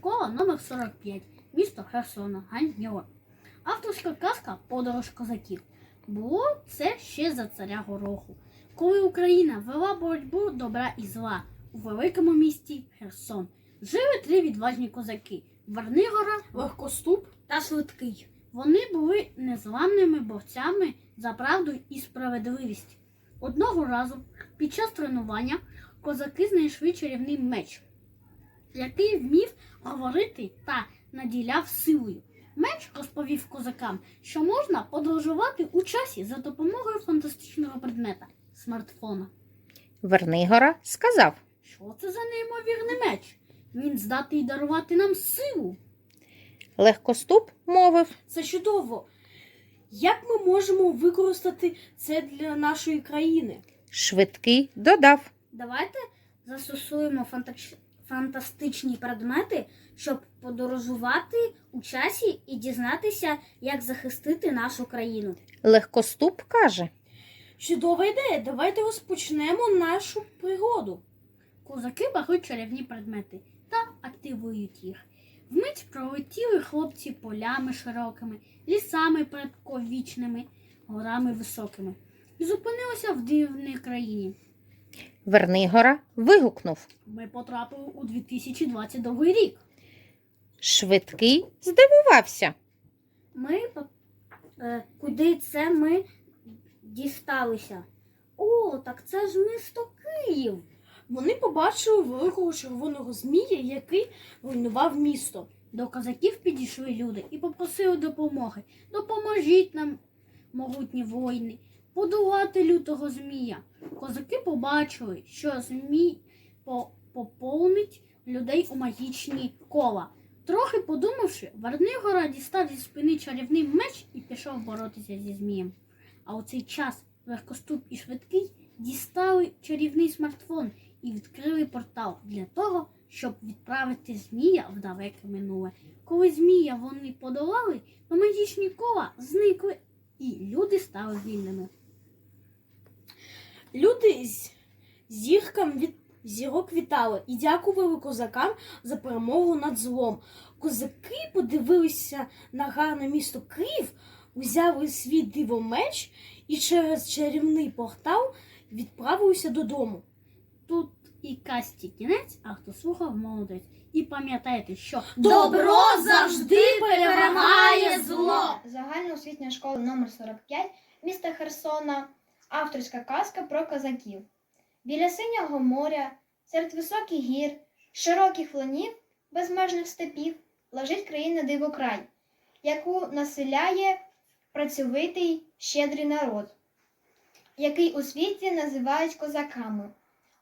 школа номер 45 місто Херсона, Ганьйо. Авторська казка Подорож козаків. Було це ще за царя Гороху, коли Україна вела боротьбу добра і зла у великому місті Херсон. Жили три відважні козаки Варнигора, Легкоступ та Швидкий. Вони були незламними борцями за правду і справедливість. Одного разу під час тренування козаки знайшли чарівний меч, який вмів говорити та наділяв силою. Меч розповів козакам, що можна подорожувати у часі за допомогою фантастичного предмета смартфона. Вернигора сказав. Що це за неймовірний меч? Він здатний дарувати нам силу. Легкоступ мовив. це чудово. Як ми можемо використати це для нашої країни? Швидкий додав. Давайте застосуємо фантач- фантастичні предмети, щоб подорожувати у часі і дізнатися, як захистити нашу країну. Легкоступ каже. Чудова ідея. Давайте розпочнемо нашу пригоду. Козаки беруть чарівні предмети та активують їх. Вмить пролетіли хлопці полями широкими, лісами предковічними, горами високими і зупинилися в дивній країні. Вернигора вигукнув. Ми потрапили у 2022 рік. Швидкий здивувався. Ми е, куди це ми дісталися? О, так це ж місто Київ. Вони побачили великого червоного змія, який руйнував місто. До козаків підійшли люди і попросили допомоги. Допоможіть нам, могутні воїни, подолати лютого змія. Козаки побачили, що змій поповнить людей у магічні кола. Трохи подумавши, Варнигора дістав зі спини чарівний меч і пішов боротися зі змієм. А у цей час легкоступ і швидкий дістали чарівний смартфон і відкрили портал для того, щоб відправити змія в далеке минуле. Коли змія вони подолали, то магічні кола зникли, і люди стали вільними. Люди з зіркам від зірок вітали і дякували козакам за перемогу над злом. Козаки подивилися на гарне місто Київ, узяли свій дивомеч і через чарівний портал відправилися додому. Тут і касті кінець, а хто слухав, молодець. І пам'ятайте, що Добро завжди перемагає зло. Загальноосвітня школа номер 45 міста Херсона. Авторська казка про козаків. Біля синього моря, серед високих гір, широких ланів, безмежних степів лежить країна дивокрай, яку населяє працьовитий щедрий народ, який у світі називають козаками.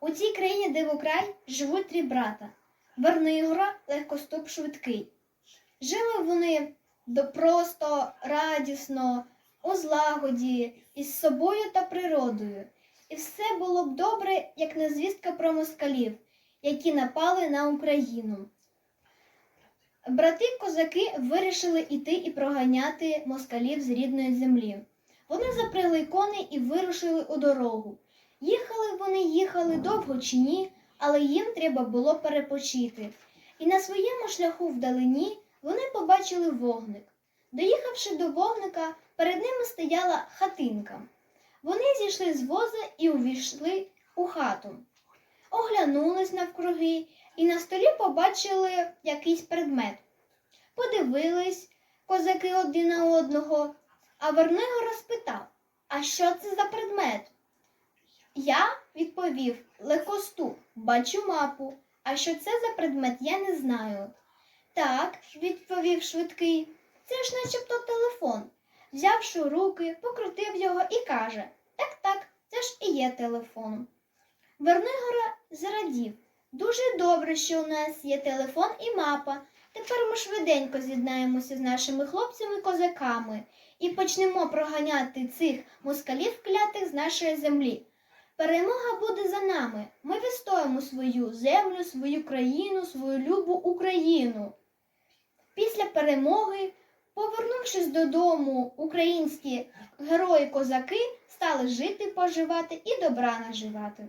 У цій країні дивокрай живуть три брата Вернигора, легкоступ швидкий. Жили вони до просто, радісно, у злагоді, із собою та природою. І все було б добре, як не звістка про москалів, які напали на Україну. Брати-козаки вирішили іти і проганяти москалів з рідної землі. Вони запрягли коней і вирушили у дорогу. Їхали вони, їхали довго чи ні, але їм треба було перепочити. І на своєму шляху вдалині вони побачили вогник. Доїхавши до вогника, перед ними стояла хатинка. Вони зійшли з воза і увійшли у хату. Оглянулись навкруги і на столі побачили якийсь предмет. Подивились козаки один на одного, а Верниго розпитав, а що це за предмет? Я відповів легкоступ, бачу мапу. А що це за предмет, я не знаю. Так, відповів швидкий, це ж начебто телефон. Взявши руки, покрутив його і каже: Так, так, це ж і є телефон. Вернигора зрадів. Дуже добре, що у нас є телефон і мапа. Тепер ми швиденько з'єднаємося з нашими хлопцями-козаками і почнемо проганяти цих москалів клятих з нашої землі. Перемога буде за нами. Ми відстоїмо свою землю, свою країну, свою любу Україну. Після перемоги, повернувшись додому, українські герої-козаки стали жити, поживати і добра наживати.